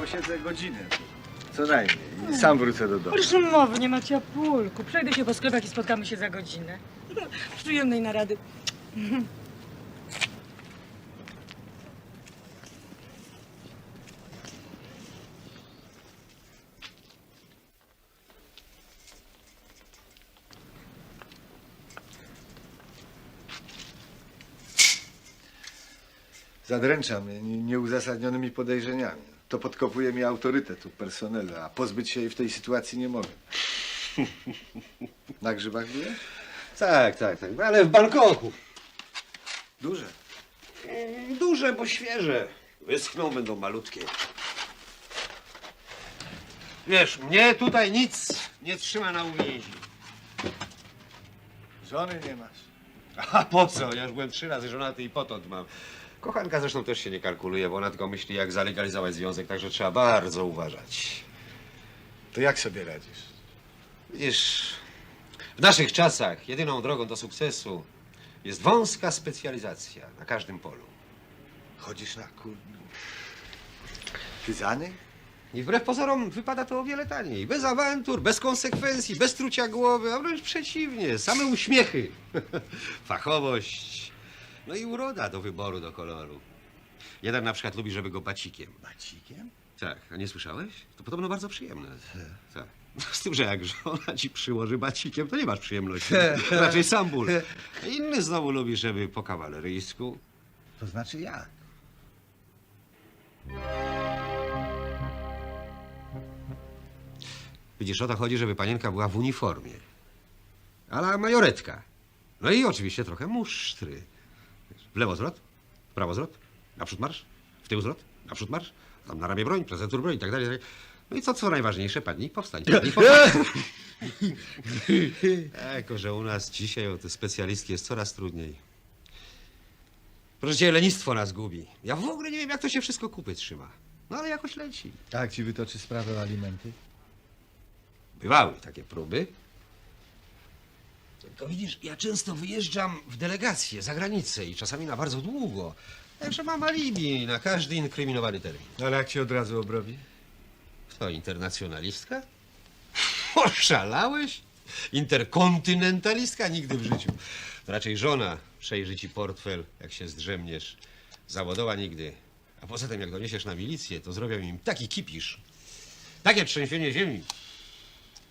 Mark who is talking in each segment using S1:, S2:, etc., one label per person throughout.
S1: posiedzę godzinę. Co najmniej. I sam wrócę do domu.
S2: Ależ mowy, nie ma ciapulku. Przejdę się po sklepach i spotkamy się za godzinę. Przyjemnej narady.
S1: Zadręcza mnie nie- nieuzasadnionymi podejrzeniami. To podkopuje mi autorytet u personelu, a pozbyć się jej w tej sytuacji nie mogę. Na grzybach byłeś?
S3: Tak, tak, tak. Ale w Bangkoku.
S1: Duże.
S3: Mm, Duże, bo świeże. Wyschną, będą malutkie. Wiesz, mnie tutaj nic nie trzyma na uwięzi.
S1: Żony nie masz.
S3: A po co? Ja już byłem trzy razy żonaty i potąd mam. Kochanka zresztą też się nie kalkuluje, bo ona tylko myśli, jak zalegalizować związek, także trzeba bardzo uważać.
S1: To jak sobie radzisz?
S3: Widzisz, w naszych czasach jedyną drogą do sukcesu jest wąska specjalizacja na każdym polu.
S1: Chodzisz na kur... Tyzany?
S3: I wbrew pozorom wypada to o wiele taniej. Bez awantur, bez konsekwencji, bez trucia głowy, a wręcz przeciwnie, same uśmiechy. Fachowość, no i uroda do wyboru, do koloru. Jeden na przykład lubi, żeby go bacikiem.
S1: Bacikiem?
S3: Tak, a nie słyszałeś? To podobno bardzo przyjemne. Tak. Z tym, że jak żona ci przyłoży bacikiem, to nie masz przyjemności. Raczej sam ból. Inny znowu lubi, żeby po kawaleryjsku.
S1: To znaczy jak?
S3: Widzisz, o to chodzi, żeby panienka była w uniformie. Ale majoretka. No i oczywiście trochę musztry. W lewo zwrot, w prawo zwrot, naprzód marsz, w tył zwrot, naprzód marsz, tam na ramię broń, prezentur broń i tak dalej. tak dalej. No i co, co najważniejsze, padnij, powstań. Padnij, powstań. Jako, że u nas dzisiaj o te specjalistki jest coraz trudniej. Proszę cię, lenistwo nas gubi. Ja w ogóle nie wiem, jak to się wszystko kupy trzyma. No ale jakoś leci.
S1: Tak ci wytoczy sprawę o alimenty?
S3: Bywały takie próby. Tylko widzisz, ja często wyjeżdżam w delegację za granicę i czasami na bardzo długo. Także mam alibi na każdy inkryminowany termin.
S1: Ale jak ci od razu obrobi?
S3: To internacjonalistka? Oszalałeś? Interkontynentalistka? Nigdy w życiu. To raczej żona przejrzy ci portfel, jak się zdrzemniesz. Zawodowa nigdy. A poza tym, jak doniesiesz na milicję, to zrobią im taki kipisz. Takie trzęsienie ziemi,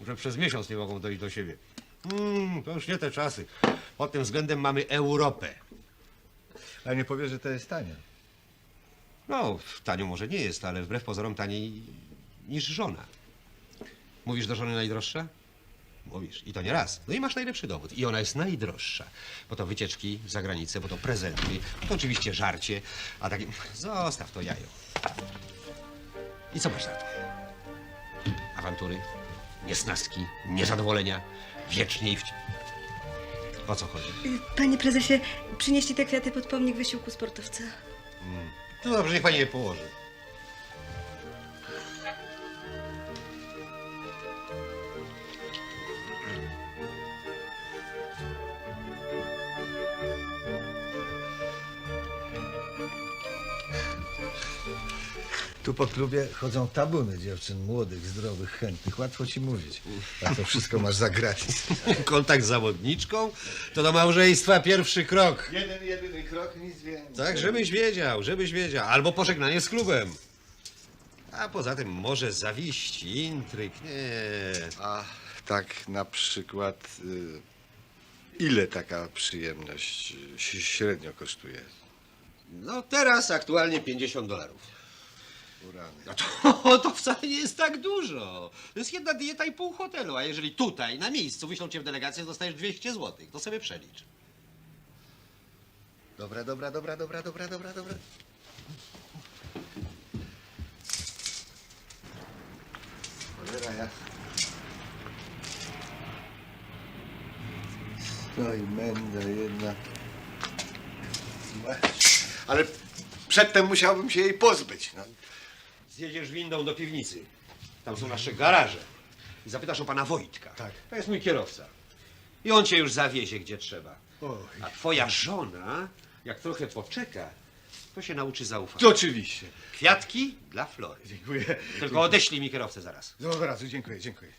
S3: że przez miesiąc nie mogą dojść do siebie. Mm, to już nie te czasy. Pod tym względem mamy Europę.
S1: A nie powiesz, że to jest tanie.
S3: No, tanio może nie jest, ale wbrew pozorom taniej niż żona. Mówisz do żony najdroższa? Mówisz. I to nie raz. No i masz najlepszy dowód. I ona jest najdroższa. Bo to wycieczki za granicę, bo to prezenty, to oczywiście żarcie, a takie... Zostaw to jajo. I co masz za to? Awantury, niesnaski, niezadowolenia, wiecznie i w... O co chodzi?
S4: Panie prezesie, przynieśli te kwiaty pod pomnik wysiłku sportowca.
S3: No dobrze, niech pani je położy.
S1: Tu po klubie chodzą tabuny dziewczyn młodych, zdrowych, chętnych. Łatwo ci mówić. A to wszystko masz za gratis.
S3: Kontakt z zawodniczką to do małżeństwa pierwszy krok.
S1: Jeden, jedyny krok, nic więcej.
S3: Tak, żebyś wiedział, żebyś wiedział. Albo pożegnanie z klubem. A poza tym może zawiści, intryg, nie.
S1: A tak na przykład, y, ile taka przyjemność y, średnio kosztuje?
S3: No teraz aktualnie 50 dolarów. No to, to wcale nie jest tak dużo. To jest jedna dieta i pół hotelu, a jeżeli tutaj, na miejscu, wyślą cię w delegację, dostajesz 200 zł. To sobie przelicz.
S1: Dobra, dobra, dobra, dobra, dobra, dobra, dobra. Cholera jasna. No i menda jedna. Ale przedtem musiałbym się jej pozbyć. No.
S3: Zjedziesz windą do piwnicy. Tam są nasze garaże. I zapytasz o pana Wojtka.
S1: Tak.
S3: To jest mój kierowca. I on cię już zawiezie, gdzie trzeba.
S1: Oj.
S3: A twoja żona, jak trochę poczeka, to się nauczy zaufać.
S1: To oczywiście.
S3: Kwiatki dla Flory.
S1: Dziękuję.
S3: Tylko odeślij mi kierowcę zaraz.
S1: Do razu, dziękuję, dziękuję.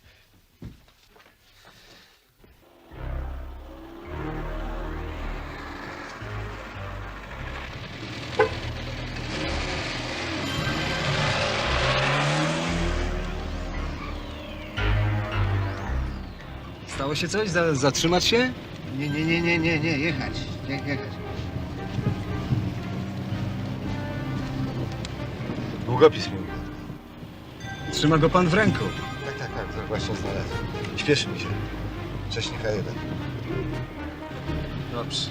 S5: Stało się coś? Za- Zatrzymać się?
S1: Nie, nie, nie, nie, nie, nie, jechać. Nie, jechać. Długopis mi.
S5: Trzyma go pan w ręku.
S1: Tak, tak, tak, to właśnie znalazłem. Śpieszy mi się. Wcześniej K1.
S5: Dobrze.